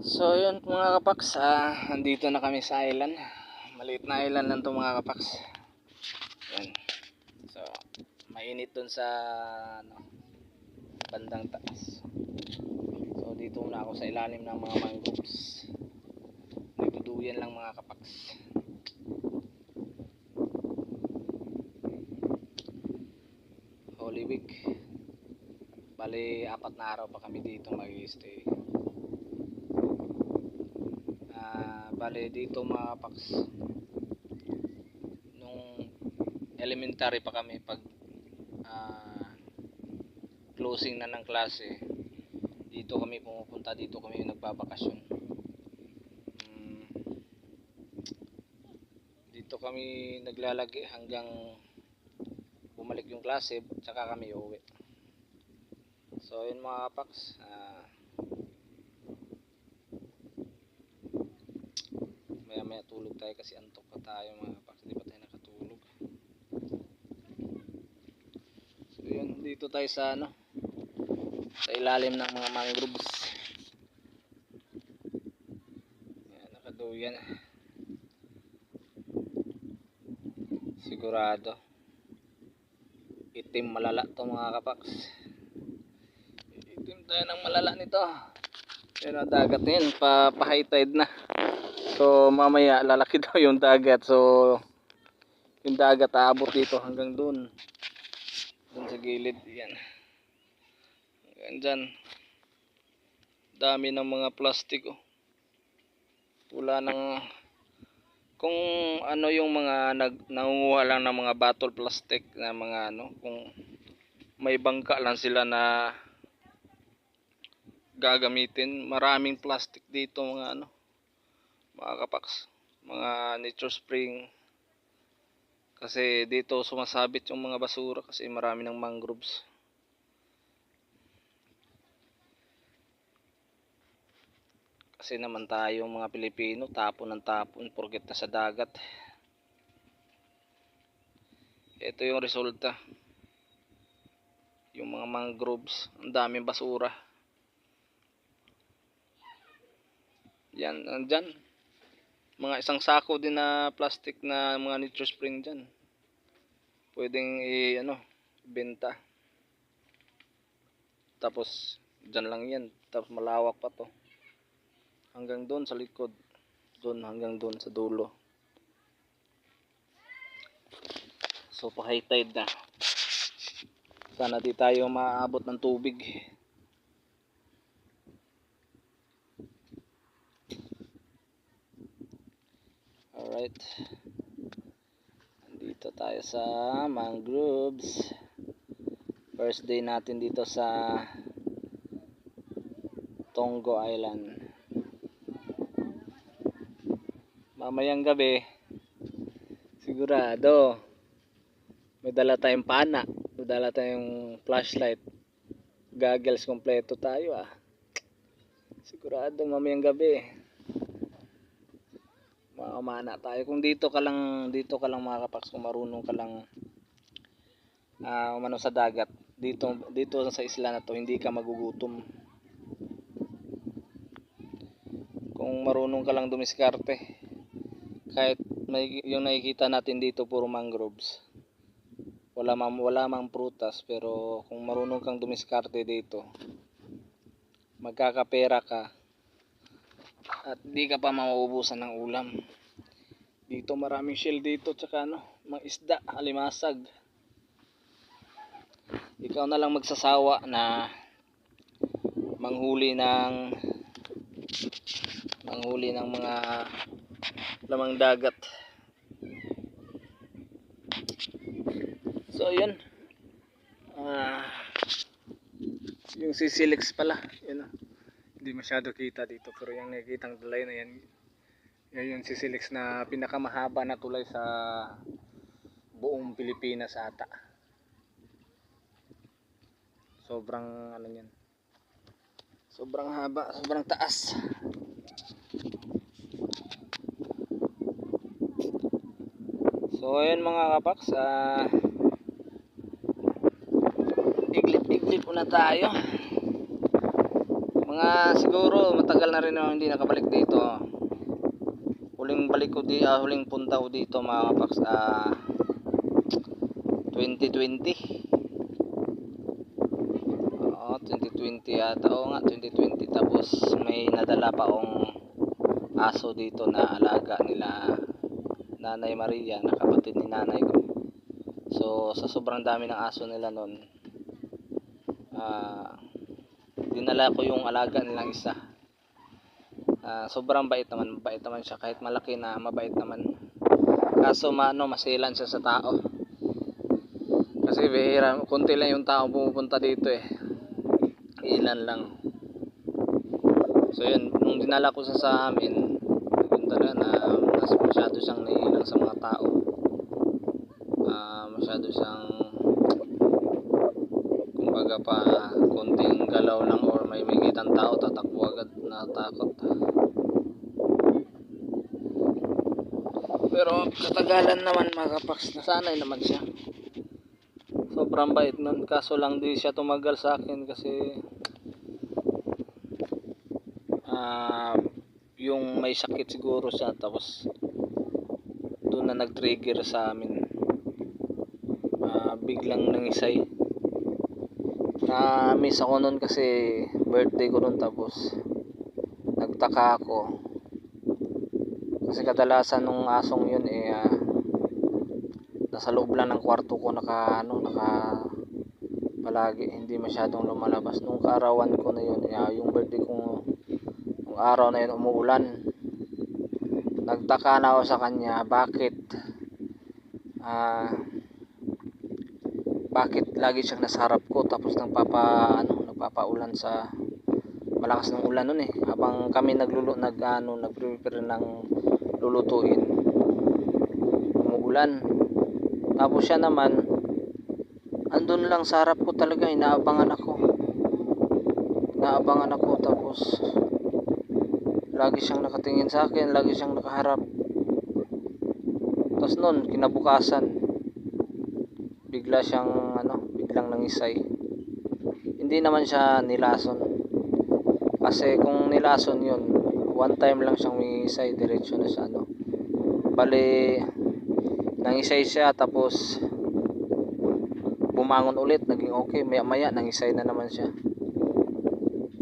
So yun mga kapaks, ah, andito na kami sa island. Maliit na island lang to mga kapaks. Yan. So, mainit dun sa ano, bandang taas. So dito na ako sa ilalim ng mga mangroves. Nagduduyan lang mga kapaks. Holy Week. Bali, apat na araw pa kami dito mag-stay. Ah, bale dito mga kapaks nung elementary pa kami pag ah, closing na ng klase dito kami pumupunta dito kami nagbabakasyon. Mm, dito kami naglalagi hanggang bumalik yung klase tsaka kami uuwi. So yun mga kapaks ah, maya maya tulog tayo kasi antok pa tayo mga kapaks di pa tayo nakatulog. So yun. Dito tayo sa ano sa ilalim ng mga mangroves. Yan nakaduyan. Sigurado. Itim malala to mga kapaks itim tayo ng malala nito. Ang dagat yun. Pa, tide na So mamaya lalaki daw yung dagat. So yung dagat aabot dito hanggang doon. Doon sa gilid. Yan. Hanggang dyan. Dami ng mga plastic oh. Wala ng kung ano yung mga nag nangunguha lang ng mga bottle plastic na mga ano kung may bangka lang sila na gagamitin maraming plastic dito mga ano mga kapaks mga nature spring. Kasi dito sumasabit yung mga basura kasi marami ng mangroves. Kasi naman tayo mga Pilipino tapon ng tapon porket na sa dagat. Ito yung resulta. Yung mga mangroves ang daming basura. Yan andyan mga isang sako din na plastic na mga nature spring dyan. Pwedeng i ano benta tapos dyan lang yan. Tapos malawak pa to. Hanggang doon sa likod. Doon hanggang doon sa dulo. So pa high tide na. Sana di tayo maabot ng tubig Alright. Dito tayo sa mangroves. First day natin dito sa Tongo Island. Mamayang gabi, sigurado, may dala tayong pana, may dala tayong flashlight, goggles kompleto tayo ah. Sigurado mamayang gabi, maumana tayo. Kung dito ka lang dito ka lang makakapaks kung marunong ka lang ah umano sa dagat dito dito sa isla na to hindi ka magugutom. Kung marunong ka lang dumiskarte kahit may yung nakikita natin dito puro mangroves. Wala mang wala mang prutas pero kung marunong kang dumiskarte dito magkakapera ka at di ka pa mauubusan ng ulam. Dito maraming shell dito tsaka ano mga isda alimasag. Ikaw na lang magsasawa na manghuli ng manghuli ng mga lamang dagat. So yun. Ah yung sisilix pala yun oh hindi masyado kita dito pero yung nakikitang tulay na yan yan yung sisilix na pinakamahaba na tulay sa buong Pilipinas ata. Sobrang ano yan sobrang haba sobrang taas. So ayun mga kapaks iglip iglip muna tayo Mga siguro matagal na rin ako hindi nakabalik dito. Huling balik ko di ah, huling punta ko dito mga kapaps ah 2020. Oo, 2020 yata. Oo nga, 2020. Tapos may nadala pa akong aso dito na alaga nila Nanay Maria, na kapatid ni nanay ko. So, sa sobrang dami ng aso nila noon, ah dinala ko yung alaga nilang isa. Ah, sobrang bait naman, mabait naman siya kahit malaki na, mabait naman. Kaso maano, masilan siya sa tao. Kasi bihira, konti lang yung tao pumupunta dito eh. Ilan lang. So yun, nung dinala ko siya sa amin, yun talaga na mas masyado siyang naiilang sa mga tao. Ah, masyado siyang kumbaga pa konting galaw lang or may makitang tao tatakbo agad na takot. Pero katagalan naman mga kapaks, nasanay naman siya. Sobrang bait nun, kaso lang di siya tumagal sa akin kasi ah yung may sakit siguro siya tapos doon na nag-trigger sa amin. Ah, biglang nangisay. Na miss ako noon kasi birthday ko noon tapos nagtaka ako. Kasi kadalasan nung asong yun eh ah, nasa loob lang ng kwarto ko naka ano naka palagi hindi masyadong lumalabas. Nung kaarawan ko na yun eh, yung birthday ko nung araw na yun umuulan. Nagtaka na ako sa kanya bakit? Ah bakit lagi siyang nasa harap ko tapos nagpapa ano nagpapaulan sa malakas ng ulan nun eh. Habang kami naglulu nag ano nagprepare ng lulutuin umuulan. Tapos siya naman andun lang sa harap ko talaga inaabangan ako. Inaabangan ako tapos lagi siyang nakatingin sa akin lagi siyang nakaharap. Tapos nun kinabukasan bigla siyang ano biglang nangisay. Hindi naman siya nilason. Kasi kung nilason yun one time lang siyang mingisay diretso na sa ano. Bali nangisay siya tapos bumangon ulit naging okay. Maya maya nangisay na naman siya.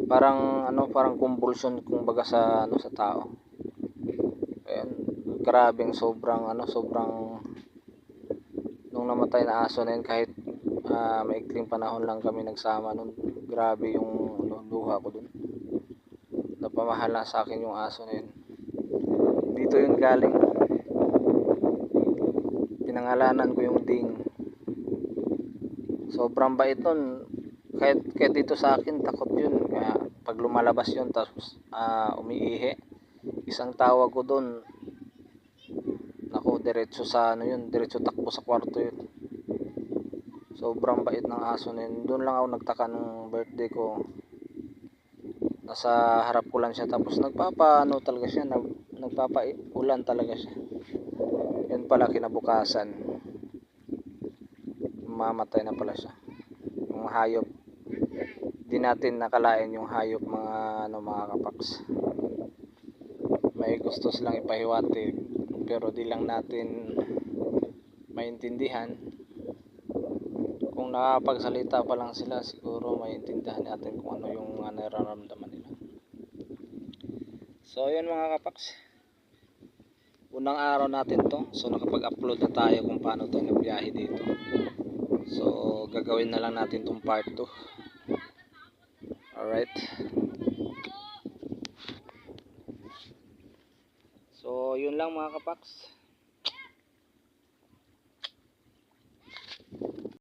Parang ano parang convulsion kumbaga sa ano sa tao. Ayan, grabing sobrang ano sobrang nung namatay na aso na yun kahit ah, maikling panahon lang kami nagsama nun grabe yung ano, luha ko dun. Napamahal na sa akin yung aso na yun. Dito yun galing. Pinangalanan ko yung ding. Sobrang bait nun. Kahit, kahit dito sa akin takot yun. Kaya pag lumalabas yun tapos ah, umiihi isang tawag ko dun diretso sa ano yun, diretso takbo sa kwarto yun. Sobrang bait ng aso na yun. Doon lang ako nagtaka nung birthday ko. Nasa harap ko lang siya tapos nagpapa ano talaga siya, nag, nagpapa ulan talaga siya. Yun pala kinabukasan. Mamatay na pala siya. Yung hayop. Di natin nakalain yung hayop mga ano mga kapaks. May gusto silang ipahiwatig pero di lang natin maintindihan. Kung nakapagsalita pa lang sila siguro maintindihan natin kung ano yung mga nararamdaman nila. So yun mga kapaks. Unang araw natin to. So nakapag upload na tayo kung paano tayo nagbiyahe dito. So gagawin na lang natin tong part 2 alright So, yun lang mga kapaks.